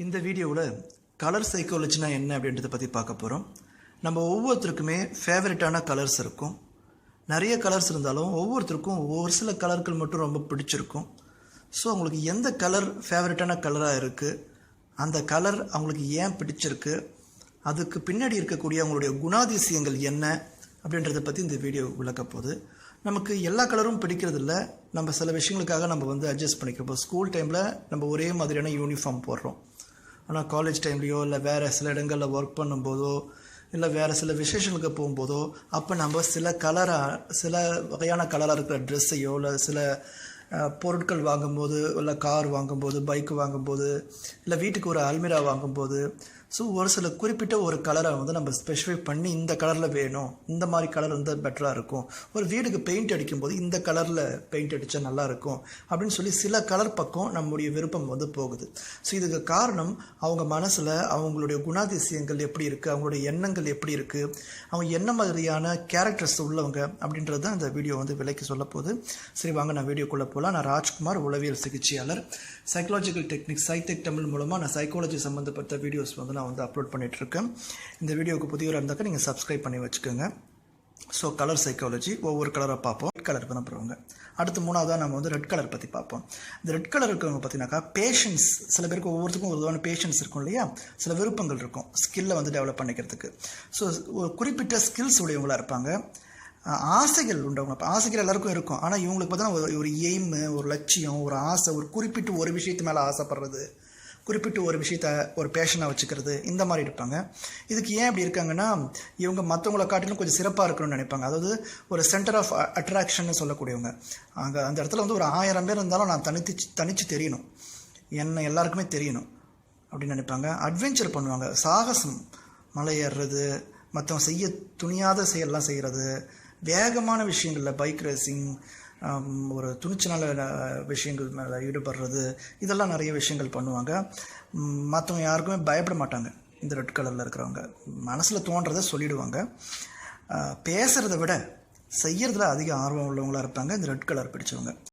இந்த வீடியோவில் கலர் சைக்காலஜினா என்ன அப்படின்றத பற்றி பார்க்க போகிறோம் நம்ம ஒவ்வொருத்தருக்குமே ஃபேவரட்டான கலர்ஸ் இருக்கும். நிறைய கலர்ஸ் இருந்தாலும் ஒவ்வொருத்தருக்கும் ஒரு சில கலர்கள் மட்டும் ரொம்ப பிடிச்சிருக்கும். ஸோ அவங்களுக்கு எந்த கலர் ஃபேவரட்டான கலராக இருக்குது அந்த கலர் அவங்களுக்கு ஏன் பிடிச்சிருக்கு? அதுக்கு பின்னாடி இருக்கக்கூடிய அவங்களுடைய குணாதிசயங்கள் என்ன? அப்படின்றத பற்றி இந்த வீடியோ விளக்க போகுது. நமக்கு எல்லா கலரும் பிடிக்கிறதில்ல. நம்ம சில விஷயங்களுக்காக நம்ம வந்து அட்ஜஸ்ட் பண்ணிக்கிறோம். இப்போ ஸ்கூல் டைமில் நம்ம ஒரே மாதிரியான யூனிஃபார்ம் போடுறோம். ஆனால் காலேஜ் டைம்லேயோ இல்லை வேறு சில இடங்களில் ஒர்க் பண்ணும்போதோ இல்லை வேறு சில விசேஷங்களுக்கு போகும்போதோ அப்போ நம்ம சில கலராக சில வகையான கலராக இருக்கிற ட்ரெஸ்ஸையோ இல்லை சில பொருட்கள் வாங்கும்போது இல்லை கார் வாங்கும்போது பைக் வாங்கும்போது இல்லை வீட்டுக்கு ஒரு அல்மிரா வாங்கும்போது ஸோ ஒரு சில குறிப்பிட்ட ஒரு கலரை வந்து நம்ம ஸ்பெசிஃபை பண்ணி இந்த கலரில் வேணும். இந்த மாதிரி கலர் வந்து பெட்டராக இருக்கும். ஒரு வீடுக்கு பெயிண்ட் அடிக்கும்போது இந்த கலரில் பெயிண்ட் அடித்தா நல்லாயிருக்கும் அப்படின்னு சொல்லி சில கலர் பக்கம் நம்முடைய விருப்பம் வந்து போகுது. ஸோ இதுக்கு காரணம் அவங்க மனசில் அவங்களுடைய குணாதிசயங்கள் எப்படி இருக்குது அவங்களுடைய எண்ணங்கள் எப்படி இருக்குது அவங்க என்ன மாதிரியான கேரக்டர்ஸ் உள்ளவங்க அப்படின்றது தான் இந்த வீடியோ வந்து விலைக்கு சொல்ல போகுது. சரி வாங்க நான் வீடியோக்குள்ளே போகலாம் நான் ராஜ்குமார் உளவியல் சிகிச்சையாளர். சைக்காலஜிக்கல் டெக்னிக் சைடெக் தமிழ் மூலமாக நான் சைக்காலஜி சம்மந்தப்பட்ட வீடியோஸ் வந்து நான் வந்து அப்லோட் பண்ணிகிட்ருக்கேன் இருக்கேன் இந்த வீடியோவுக்கு புதியவராக இருந்தாக்கா நீங்கள் சப்ஸ்கிரைப் பண்ணி வச்சுக்கோங்க. ஸோ கலர் சைக்காலஜி ஒவ்வொரு கலராக பார்ப்போம். ரெட் கலர் பண்ண போகிறவங்க அடுத்து மூணாவதாக நம்ம வந்து ரெட் கலர் பற்றி பார்ப்போம். இந்த ரெட் கலர் இருக்கிறவங்க பார்த்தீங்கன்னாக்கா பேஷன்ஸ் சில பேருக்கு ஒவ்வொருத்துக்கும் ஒரு விதமான பேஷன்ஸ் இருக்கும் இல்லையா? சில விருப்பங்கள் இருக்கும். ஸ்கில்லை வந்து டெவலப் பண்ணிக்கிறதுக்கு. ஸோ குறிப்பிட்ட ஸ்கில்ஸ் உடையவங்களாக இருப்பாங்க. ஆசைகள் உண்டவங்க. இப்போ ஆசைகள் எல்லாருக்கும் இருக்கும். ஆனால் இவங்களுக்கு பார்த்தீங்கன்னா ஒரு ஒரு எய்மு ஒரு லட்சியம் ஒரு ஆசை ஒரு குறிப்பிட்டு ஒரு விஷயத்து மேலே ஆசைப்படுறது குறிப்பிட்டு ஒரு விஷயத்த ஒரு பேஷனாக வச்சுக்கிறது இந்த மாதிரி இருப்பாங்க. இதுக்கு ஏன் இப்படி இருக்காங்கன்னா இவங்க மற்றவங்கள காட்டிலும் கொஞ்சம் சிறப்பாக இருக்கணும்னு நினைப்பாங்க. அதாவது ஒரு சென்டர் ஆஃப் அட்ராக்ஷன் சொல்லக்கூடியவங்க. அங்கே அந்த இடத்துல வந்து ஒரு ஆயிரம் பேர் இருந்தாலும் நான் தனித்து தனித்து தெரியணும். என்னை எல்லாருக்குமே தெரியணும் அப்படின்னு நினைப்பாங்க. அட்வென்ச்சர் பண்ணுவாங்க. சாகசம். மலை ஏறுறது மற்றவங்க செய்ய துணியாத செயல்லாம் செய்கிறது வேகமான விஷயங்களில் பைக் ரேசிங் ஒரு துணிச்சலான விஷயங்கள் மேலே ஈடுபடுறது இதெல்லாம் நிறைய விஷயங்கள் பண்ணுவாங்க. மற்றவங்க யாருக்குமே பயப்பட மாட்டாங்க. இந்த ரெட் கலரில் இருக்கிறவங்க. மனசில் தோன்றதை சொல்லிடுவாங்க. பேசுகிறத விட செய்கிறதுல அதிக ஆர்வம் உள்ளவங்களா இருப்பாங்க. இந்த ரெட் கலர் பிடிச்சவங்க.